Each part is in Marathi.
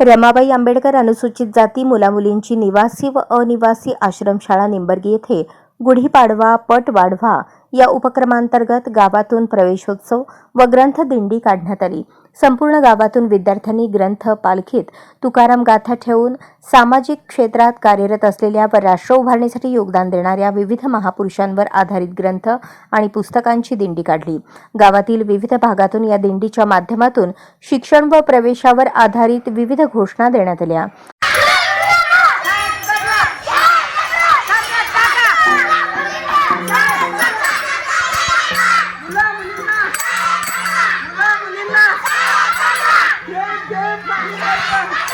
रमाबाई आंबेडकर अनुसूचित जाती मुलामुलींची निवासी व अनिवासी आश्रमशाळा निंबर्गी येथे गुढीपाडवा पट वाढवा या उपक्रमांतर्गत गावातून प्रवेशोत्सव व ग्रंथदिंडी काढण्यात आली. संपूर्ण गावातून विद्यार्थ्यांनी ग्रंथ पालखीत तुकाराम गाथा ठेवून सामाजिक क्षेत्रात कार्यरत असलेल्या व राष्ट्र उभारणीसाठी योगदान देणाऱ्या विविध महापुरुषांवर आधारित ग्रंथ आणि पुस्तकांची दिंडी काढली. गावातील विविध भागातून या दिंडीच्या माध्यमातून शिक्षण व प्रवेशावर आधारित विविध घोषणा देण्यात आल्या. Ah!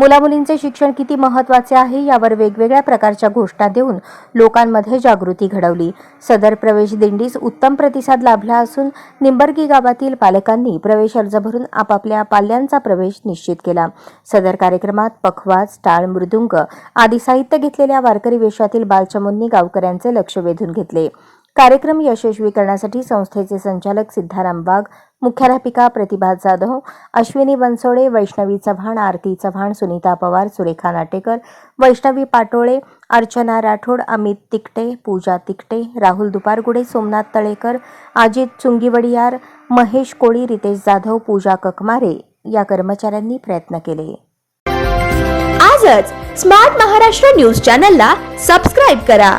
मुलामुलींचे शिक्षण किती महत्त्वाचे आहे यावर वेगवेगळ्या प्रकारच्या घोषणा देऊन लोकांमध्ये जागृती घडवली. सदर प्रवेश दिंडीस उत्तम प्रतिसाद लाभला असून निंबर्गी गावातील पालकांनी प्रवेश अर्ज भरून आपापल्या पाल्यांचा प्रवेश निश्चित केला. सदर कार्यक्रमात पखवाज टाळ मृदुंग आदी साहित्य घेतलेल्या वारकरी वेशातील बालचमूंनी गावकऱ्यांचे लक्ष वेधून घेतले. कार्यक्रम यशस्वी करण्यासाठी संस्थेचे संचालक सिद्धाराम वाघ मुख्याध्यापिका प्रतिभा जाधव अश्विनी बनसोडे वैष्णवी चव्हाण आरती चव्हाण सुनीता पवार सुरेखा नाटेकर वैष्णवी पाटोळे अर्चना राठोड अमित तिकटे पूजा तिकटे राहुल दुपारगुडे सोमनाथ तळेकर अजित चुंगीवडियार महेश कोळी रितेश जाधव पूजा ककमारे या कर्मचाऱ्यांनी प्रयत्न केले. आजच स्मार्ट महाराष्ट्र न्यूज चॅनलला सबस्क्राईब करा.